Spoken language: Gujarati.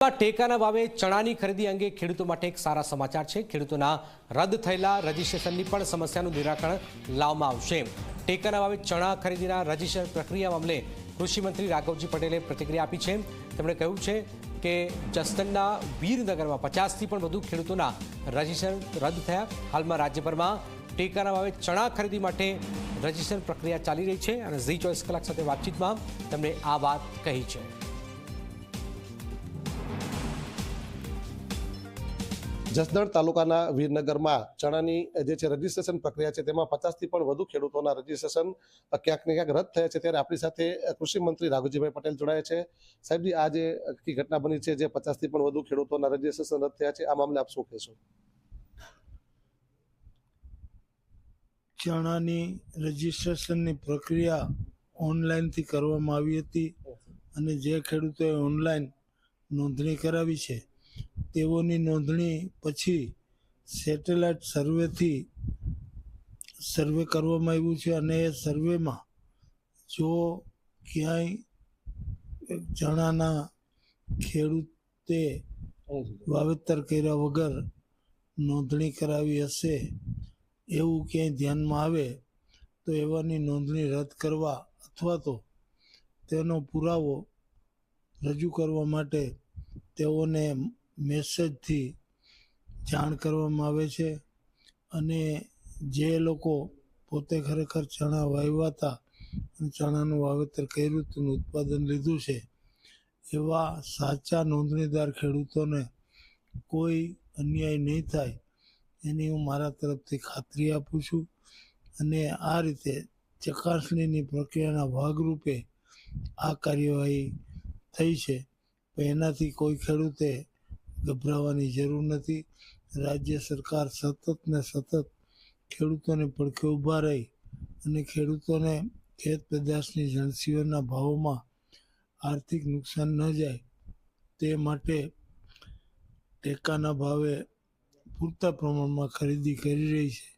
ટેકાના ભાવે ચણાની ખરીદી અંગે ખેડૂતો માટે એક સારા સમાચાર છે. ખેડૂતોના રદ થયેલા રજીસ્ટ્રેશનની પણ સમસ્યાનું નિરાકરણ લાવવામાં આવશે. ટેકાના ભાવે ચણા ખરીદીના રજીસ્ટ્રેશન પ્રક્રિયા મામલે કૃષિમંત્રી રાઘવજી પટેલે પ્રતિક્રિયા આપી છે. તેમણે કહ્યું છે કે જસદણના વીરનગરમાં પચાસથી પણ વધુ ખેડૂતોના રજીસ્ટ્રેશન રદ થયા. હાલમાં રાજ્યભરમાં ટેકાના ભાવે ચણા ખરીદી માટે રજીસ્ટ્રેશન પ્રક્રિયા ચાલી રહી છે અને ઝી ચોવીસ કલાક સાથે વાતચીતમાં તેમણે આ વાત કહી છે. જસદણ તાલુકાના વીરનગરમાં ચણાની જે છે રજીસ્ટ્રેશન પ્રક્રિયા છે તેમાં પચાસથી પણ વધુ ખેડૂતોના રજીસ્ટ્રેશન ક્યાંક ને ક્યાંક રદ થયા છે ત્યારે આપણી સાથે કૃષિ મંત્રી રાઘુજીભાઈ પટેલ જોડાયા છે. સાહેબજી આ જે આખી ઘટના બની છે જે પચાસથી પણ વધુ ખેડૂતોના રજીસ્ટ્રેશન રદ થયા છે આ મામલે આપ શું કહેશો? ચણાની રજીસ્ટ્રેશનની પ્રક્રિયા ઓનલાઈનથી કરવામાં આવી હતી અને જે ખેડૂતોએ ઓનલાઈન નોંધણી કરાવી છે તેઓની નોંધણી પછી સેટેલાઇટ સર્વેથી સર્વે કરવામાં આવ્યું છે અને એ સર્વેમાં જો ક્યાંય ચણાના ખેડૂતે વાવેતર કર્યા વગર નોંધણી કરાવી હશે, એવું ક્યાંય ધ્યાનમાં આવે, તો એવાની નોંધણી રદ કરવા અથવા તો તેનો પુરાવો રજૂ કરવા માટે તેઓને મેસેજથી જાણ કરવામાં આવે છે અને જે લોકો પોતે ખરેખર ચણા વાવ્યા હતા ચણાનું વાવેતર કર્યું હતું ઉત્પાદન લીધું છે, એવા સાચા નોંધણીદાર ખેડૂતોને કોઈ અન્યાય નહીં થાય એની હું મારા તરફથી ખાતરી આપું છું અને આ રીતે ચકાસણીની પ્રક્રિયાના ભાગરૂપે આ કાર્યવાહી થઈ છે. એનાથી કોઈ ખેડૂતે ગભરાવાની જરૂર નથી. રાજ્ય સરકાર સતત ને સતત ખેડૂતોને પડખે ઊભા રહી અને ખેડૂતોને ખેત પેદાશની જણસીઓના ભાવોમાં આર્થિક નુકસાન ન જાય તે માટે ટેકાના ભાવે પૂરતા પ્રમાણમાં ખરીદી કરી રહી છે.